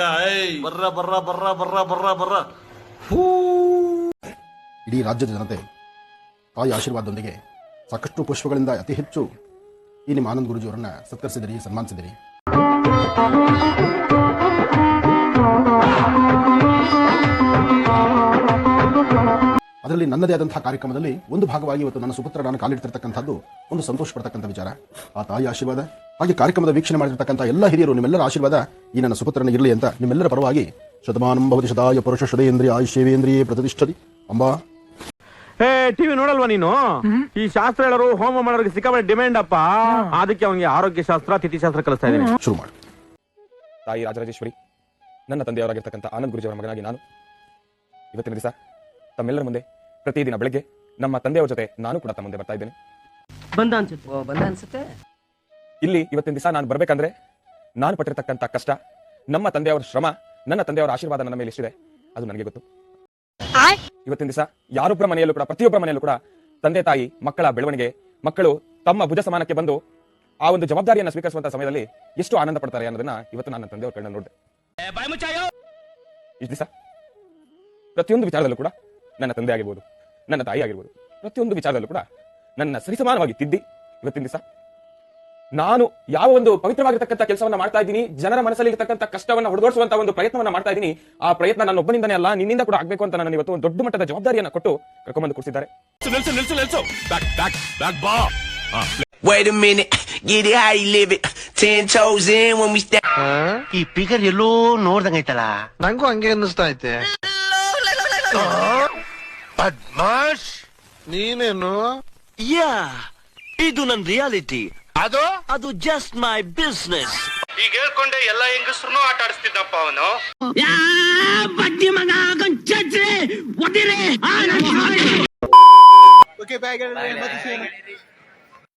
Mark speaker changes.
Speaker 1: ಬರ್ರ ಬರ್ರ ಬರ್ರ ಬರ್ರ ಬರ್ರ ಬರ್ರ.
Speaker 2: ಇಡೀ ರಾಜ್ಯದ ಜನತೆ ತಾಯಿ ಆಶೀರ್ವಾದದೊಂದಿಗೆ ಸಾಕಷ್ಟು ಪುಷ್ಪಗಳಿಂದ ಅತಿ ಹೆಚ್ಚು ಈ ನಿಮ್ಮ ಆನಂದ್ ಗುರುಜಿಯವರನ್ನ ಸತ್ಕರಿಸಿದಿರಿ ಸನ್ಮಾನಿಸಿದಿರಿ. ಅದರಲ್ಲಿ ನನ್ನದೇ ಆದಂತಹ ಕಾರ್ಯಕ್ರಮದಲ್ಲಿ ಒಂದು ಭಾಗವಾಗಿ ಇವತ್ತು ನನ್ನ ಸುಪುತ್ರ ನಾನು ಕಾಲಿಡ್ತಿರ್ತಕ್ಕಂಥದ್ದು ಒಂದು ಸಂತೋಷ ಪಡ್ತಕ್ಕಂಥ ವಿಚಾರ. ಆ ತಾಯಿ ಆಶೀರ್ವಾದ ಹಾಗೆ ಕಾರ್ಯಕ್ರಮದ ವೀಕ್ಷಣೆ ಮಾಡಿರ್ತಕ್ಕಂಥ ಎಲ್ಲ ಹಿರಿಯರು ನಿಮ್ಮೆಲ್ಲರ ಆಶೀರ್ವಾದ ಈ ನನ್ನ ಸುಪುತ್ರನ ಇರಲಿ ಅಂತ ನಿಮ್ಮೆಲ್ಲರ ಪರವಾಗಿ ಶತಮಾನಂ ಭವತಿ ಶತಾಯ ಪುರುಷ ಶುದೇಂದ್ರಿಯ ಆಯುಷ್ಯವೇಂದ್ರಿಯೇ ಪ್ರತಿಷ್ಠತಿ. ಅಂಬಾ.
Speaker 3: ಏ ಟಿವಿ ನೋಡಲ್ವಾ ನೀನು? ಈ ಶಾಸ್ತ್ರ ಹೇಳೋರು ಹೋಮ ಮಾಡೋರಿಗೆ ಸಿಕ್ಕಾಪಟ್ಟೆ ಡಿಮ್ಯಾಂಡ್ ಅಪ್ಪ. ಅದಕ್ಕೆ ಅವನಿಗೆ ಆರೋಗ್ಯ ಶಾಸ್ತ್ರ ತಿಥಿಶಾಸ್ತ್ರ ಕಲಿಸ್ತಾ ಇದ್ದೀನಿ.
Speaker 2: ಶುರು ಮಾಡಿ.
Speaker 4: ತಾಯಿ ರಾಜರಾಜೇಶ್ವರಿ ನನ್ನ ತಂದೆಯವರಾಗಿರ್ತಕ್ಕಂಥ ಆನಂದ್ ಗುರುಜಿಯವರ ಮಗನಾಗಿ ನಾನು ಇವತ್ತಿನ ದಿವಸ ತಮ್ಮೆಲ್ಲರ ಮುಂದೆ ಪ್ರತಿದಿನ ಬೆಳಗ್ಗೆ ನಮ್ಮ ತಂದೆಯವರ ಜೊತೆ ನಾನು ಕೂಡ ತಮ್ಮ ಮುಂದೆ ಬರ್ತಾ ಇದ್ದೇನೆ.
Speaker 5: ಬಂದ ಅನ್ಸುತ್ತೆ. ಓ ಬಂದ ಅನ್ಸುತ್ತೆ.
Speaker 4: ಇಲ್ಲಿ ಇವತ್ತಿನ ದಿವಸ ನಾನು ಬರ್ಬೇಕಂದ್ರೆ ನಾನು ಪಟ್ಟಿರ್ತಕ್ಕಂಥ ಕಷ್ಟ ನಮ್ಮ ತಂದೆಯವರ ಶ್ರಮ ನನ್ನ ತಂದೆಯವರ ಆಶೀರ್ವಾದ ನನ್ನ ಮೇಲೆ ಎಷ್ಟಿದೆ ಅದು ನನಗೆ ಗೊತ್ತು. ಇವತ್ತಿನ ದಿವಸ ಯಾರೊಬ್ಬರ ಮನೆಯಲ್ಲೂ ಕೂಡ ಪ್ರತಿಯೊಬ್ಬರ ಮನೆಯಲ್ಲೂ ಕೂಡ ತಂದೆ ತಾಯಿ ಮಕ್ಕಳ ಬೆಳವಣಿಗೆ ಮಕ್ಕಳು ತಮ್ಮ ಭುಜ ಸಮಾನಕ್ಕೆ ಬಂದು ಆ ಒಂದು ಜವಾಬ್ದಾರಿಯನ್ನು ಸ್ವೀಕರಿಸುವಂತಹ ಸಮಯದಲ್ಲಿ ಎಷ್ಟು ಆನಂದ ಪಡ್ತಾರೆ ಅನ್ನೋದನ್ನ ಇವತ್ತು ನಾನು ನನ್ನ ತಂದೆಯವ್ರ ಕಣ್ಣ ನೋಡಿದೆ. ಇಷ್ಟು ದಿವಸ ಪ್ರತಿಯೊಂದು ವಿಚಾರದಲ್ಲೂ ಕೂಡ ನನ್ನ ತಂದೆ ಆಗಿರ್ಬೋದು ನನ್ನ ತಾಯಿ ಆಗಿರ್ಬೋದು ಪ್ರತಿಯೊಂದು ವಿಚಾರದಲ್ಲೂ ಕೂಡ ನನ್ನ ಸರಿಸಮಾನವಾಗಿ ತಿದ್ದಿ ಇವತ್ತಿನ ದಿವಸ. ನಾನು ಯಾವ ಒಂದು ಪವಿತ್ರವಾಗಿರ್ತಕ್ಕಂಥ ಕೆಲಸವನ್ನ ಮಾಡ್ತಾ ಇದ್ದೀನಿ ಜನರ ಮನಸ್ಸಲ್ಲಿ ಇರತಕ್ಕಂಥ ಕಷ್ಟವನ್ನ ಹೊಡೆದೋಡಿಸುವಂತ ಒಂದು ಪ್ರಯತ್ನವನ್ನ ಮಾಡ್ತಾ ಇದ್ದೀನಿ ಆ ಪ್ರಯತ್ನ ನನ್ನ ಒಬ್ಬನಿಂದನೇ ಅಲ್ಲ ನಿನ್ನಿಂದ ಕೂಡ ಆಗಬೇಕು ಅಂತ ನಾನು ಇವತ್ತು ಒಂದು ದೊಡ್ಡ ಮಟ್ಟದ ಜವಾಬ್ದಾರಿಯನ್ನ ಕೊಟ್ಟು ಕರ್ಕೊಂಡ್ಬಂದು
Speaker 6: step.
Speaker 7: ಈ ಪಿಗರ್ ಎಲ್ಲೋ ನೋಡ್ದಂಗೈತಲ್ಲ
Speaker 8: ನಂಗೂ ಹಂಗೆ ಅನ್ನಿಸ್ತಾ ಐತೆ.
Speaker 7: ಪದ್ಮಾಶ್?
Speaker 8: ನೀನೇನು?
Speaker 7: ಯಾ ಇದು ನನ್ ರಿಯಾಲಿಟಿ.
Speaker 8: ಅದು?
Speaker 7: ಅದು ಜಸ್ಟ್ ಮೈ ಬಿಸ್ನೆಸ್
Speaker 8: ಈಗ ಹೇಳ್ಕೊಂಡೆ ಎಲ್ಲ ಹೆಂಗಸ್ರು ಆಟ ಆಡಿಸ್ತಿದ್ದಪ್ಪ ಅವನು.
Speaker 5: ಬಡ್ಡಿ ಮಗ ಒದಿರೆ
Speaker 8: ಓಕೆ ಬಾಯ್